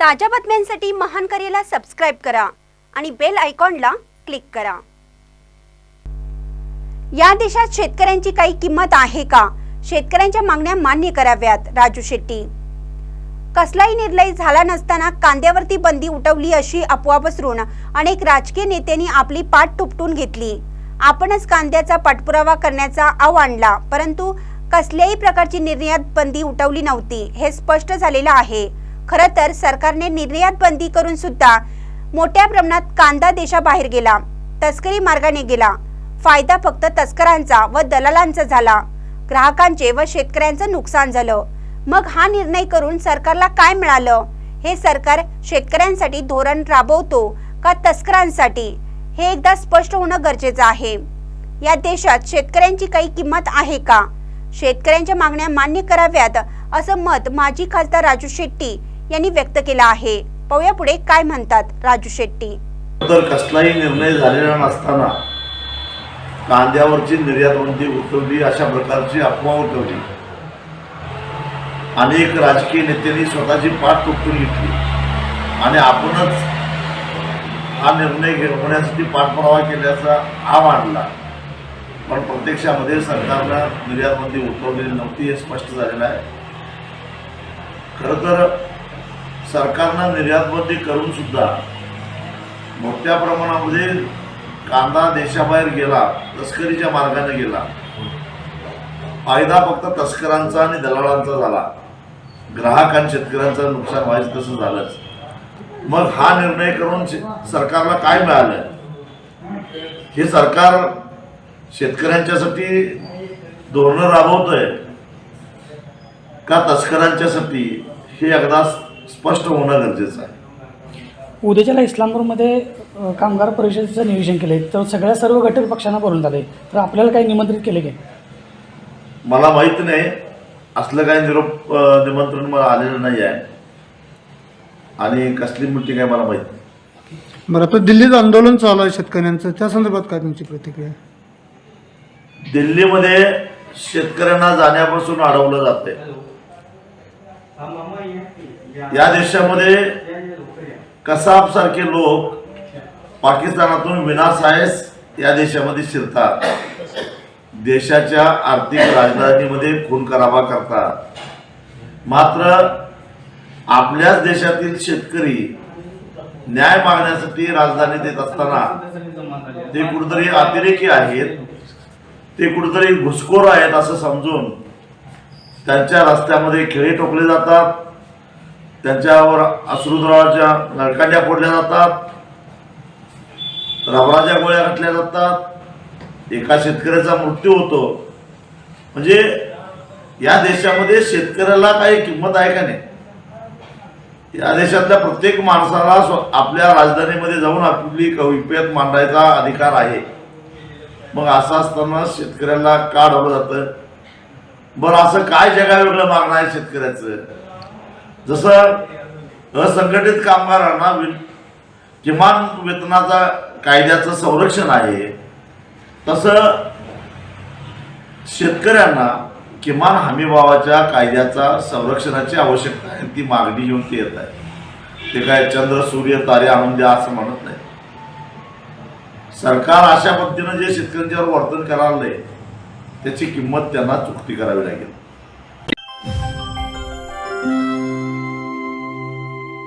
ताज्या बातम्यांसाठी महान करेला सबस्क्राईब करा आणि बेल आयकॉनला क्लिक करा. या देशात शेतकऱ्यांची काही किंमत आहे का? शेतकऱ्यांच्या मागण्या मान्य कराव्यात राजू शेट्टी. कसलाही निर्णय झाला नसताना कांद्यावरती बंदी उठवली अशी अफवा पसरून अनेक राजकीय नेत्यांनी आपली पाठ तुपटून घेतली. आपणच कांद्याचा पाठपुरावा करण्याचा आव आणला परंतु कसल्याही प्रकारची निर्यात बंदी उठवली नव्हती हे स्पष्ट झालेलं आहे. खरं तर सरकारने निर्यात बंदी करून सुद्धा मोठ्या प्रमाणात कांदा देशाबाहेर गेला. तस्करी मार्गाने गेला. फायदा फक्त तस्करांचा व दलालांचा झाला. ग्राहकांचे व शेतकऱ्यांचं नुकसान झालं. मग हा निर्णय करून सरकारला काय मिळालं? हे सरकार शेतकऱ्यांसाठी धोरण राबवतो का तस्करांसाठी? हे एकदा स्पष्ट होणं गरजेचं आहे. या देशात शेतकऱ्यांची काही किंमत आहे का? शेतकऱ्यांच्या मागण्या मान्य कराव्यात असं मत माजी खासदार राजू शेट्टी यांनी व्यक्त केला आहे. पाहूया पुढे काय म्हणतात राजू शेट्टी. तर कसलाही निर्णय झालेला नसताना कांद्यावरची निर्यातबंदी उठवली अशा प्रकारची अफवा उठवली. अनेक राजकीय नेत्यांनी स्वतःची पाठ तुटून घेतली. आणि आपणच हा निर्णय घे होण्यासाठी पाठपुरावा केल्याचा हा मांडला पण प्रत्यक्षामध्ये सरकारनं निर्यातबंदी उठवलेली नव्हती हे स्पष्ट झालेलं आहे. खरं तर सरकारनं निर्यातबंदी करून सुद्धा मोठ्या प्रमाणामध्ये कांदा देशाबाहेर गेला तस्करीच्या मार्गाने गेला. फायदा फक्त तस्करांचा आणि दलालांचा झाला. ग्राहक आणि शेतकऱ्यांचं नुकसान व्हायचं तसं झालंच. मग हा निर्णय करून सरकारला काय मिळालं? हे सरकार शेतकऱ्यांच्यासाठी धोरणं राबवतंय का तस्करांच्यासाठी? हे एकदा स्पष्ट होणं गरजेचं आहे. उद्याच्याला इस्लामपूरमध्ये कामगार परिषदेचं नियोजन केले तर सगळ्या सर्व घटक पक्षांना बोलून झाले. तर आपल्याला काही निमंत्रित केले की मला माहीत नाही. असलं काही निरोप निमंत्रण मला आलेलं नाही आहे. आणि कसली मिटिंग आहे मला माहीत नाही. बरं आता दिल्लीत आंदोलन चालू आहे शेतकऱ्यांचं. त्या संदर्भात काय तुमची प्रतिक्रिया? दिल्लीमध्ये शेतकऱ्यांना जाण्यापासून अडवलं जाते या देशामध्ये कसाब सारखे लोक पाकिस्तानातून विनासायस या देशामध्ये शिरतात. देशाच्या आर्थिक राजधानीमध्ये खून करावा करतात. मात्र आपल्याच देशातील शेतकरी न्याय मागण्यासाठी राजधानी देत असताना ते कुठेतरी अतिरेकी आहेत ते कुठेतरी घुसखोर आहेत असं समजून त्यांच्या रस्त्यामध्ये खेळी टोकले जातात. त्यांच्यावर अश्रुद्राच्या नळकांड्या फोडल्या जातात. रबराच्या गोळ्या घातल्या जातात. एका शेतकऱ्याचा मृत्यू होतो. म्हणजे या देशामध्ये शेतकऱ्याला काही किंमत आहे का नाही? या देशातल्या प्रत्येक माणसाला आपल्या राजधानीमध्ये जाऊन आपली कविपेत मांडायचा अधिकार आहे. मग असं असताना शेतकऱ्याला का जातं? बरं असं काय जगा वेगळं मागणं आहे शेतकऱ्याचं? जसं असंघटित कामगारांना किमान वेतनाचा कायद्याचं संरक्षण आहे तसं शेतकऱ्यांना किमान हमीभावाच्या कायद्याचा संरक्षणाची आवश्यकता आहे ती मागणी घेऊन ते येत आहे ते काय चंद्र सूर्य तारे आणून द्या असं म्हणत नाही. सरकार अशा पद्धतीनं जे शेतकऱ्यांच्यावर वर्तन करायला त्याची किंमत त्यांना चुकती करावी लागेल.